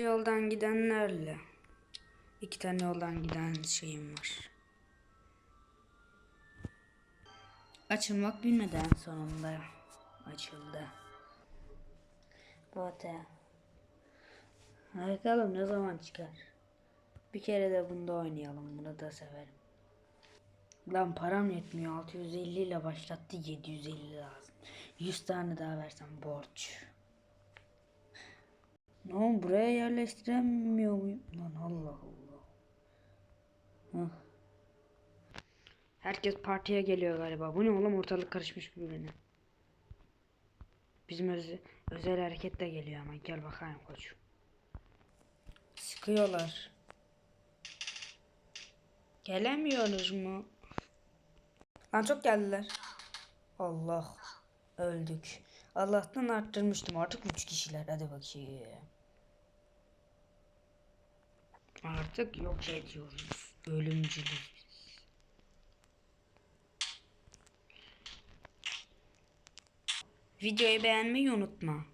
Yoldan gidenlerle. iki tane yoldan giden şeyim var. Açılmak bilmeden sonunda açıldı. Bote. Bakalım ne zaman çıkar. Bir kere de bunda oynayalım. Bunu da severim. Lan param yetmiyor. 650 ile başlattı. 750 lazım. 100 tane daha versem borç. Ne buraya yerleştiremiyor muyum? Lan Allah Allah. Hah. Herkes partiye geliyor galiba. Bu ne oğlum ortalık karışmış birbirine. Bizim özel, özel hareket de geliyor ama gel bakayım koç. Sıkıyorlar. Gelemiyoruz mu? Lan çok geldiler. Allah. Öldük. Allah'tan arttırmıştım. Artık 3 kişiler. Hadi bakayım. Artık yok ediyoruz. Ölümcülüz. Videoyu beğenmeyi unutma.